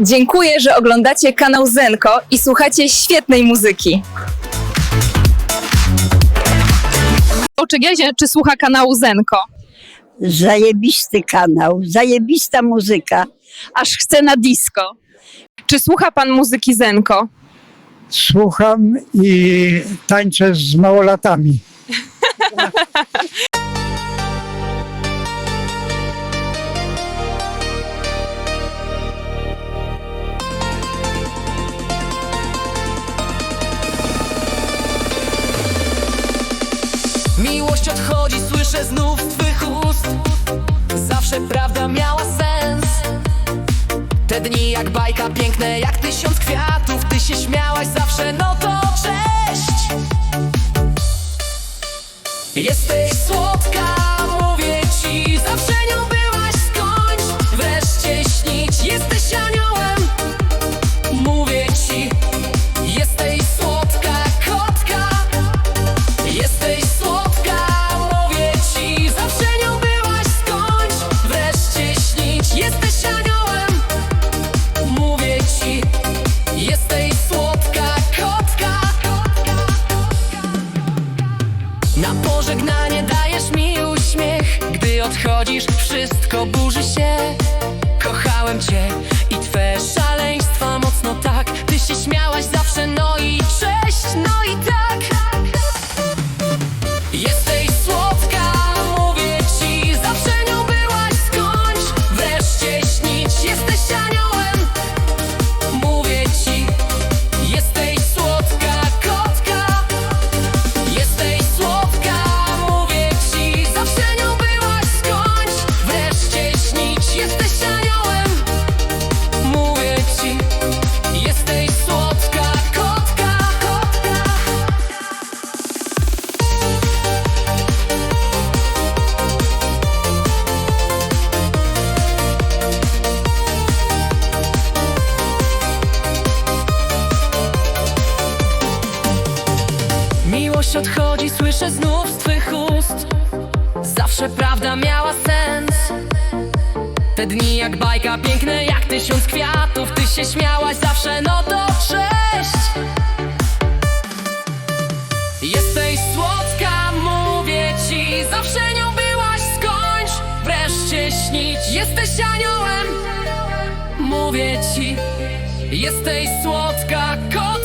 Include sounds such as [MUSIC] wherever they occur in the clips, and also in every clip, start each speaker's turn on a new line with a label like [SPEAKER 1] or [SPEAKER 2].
[SPEAKER 1] Dziękuję, że oglądacie kanał Zenko i słuchacie świetnej muzyki. Czy Giezie, czy słucha kanału Zenko?
[SPEAKER 2] Zajebisty kanał, zajebista muzyka.
[SPEAKER 1] Aż chce na disco. Czy słucha pan muzyki Zenko?
[SPEAKER 3] Słucham i tańczę z małolatami. [LAUGHS]
[SPEAKER 4] Odchodzi, słyszę znów twych ust. Zawsze prawda miała sens. Te dni jak bajka, piękne jak tysiąc kwiatów. Ty się śmiałaś zawsze, no to cześć. Jesteś słodka, pożegnanie dajesz mi uśmiech. Gdy odchodzisz, wszystko burzy się. Kochałem cię i twe szaleństwa mocno tak. Ty się śmiałaś zawsze, no i cześć, no Odchodzi, słyszę znów z twych ust. Zawsze prawda miała sens. Te dni jak bajka, piękne jak tysiąc kwiatów. Ty się śmiałaś zawsze, no to cześć. Jesteś słodka, mówię ci Zawsze nią byłaś, skończ wreszcie śnić. Jesteś aniołem, mówię ci. Jesteś słodka, kotka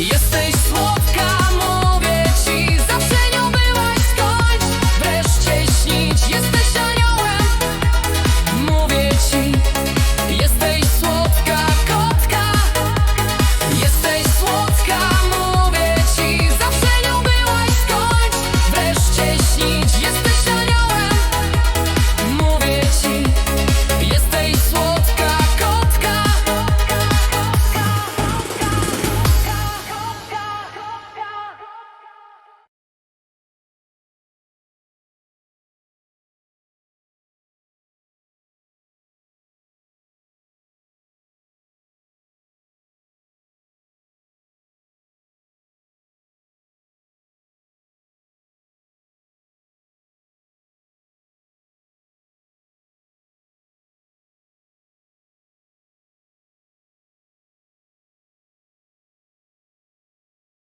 [SPEAKER 4] Jesteś słodka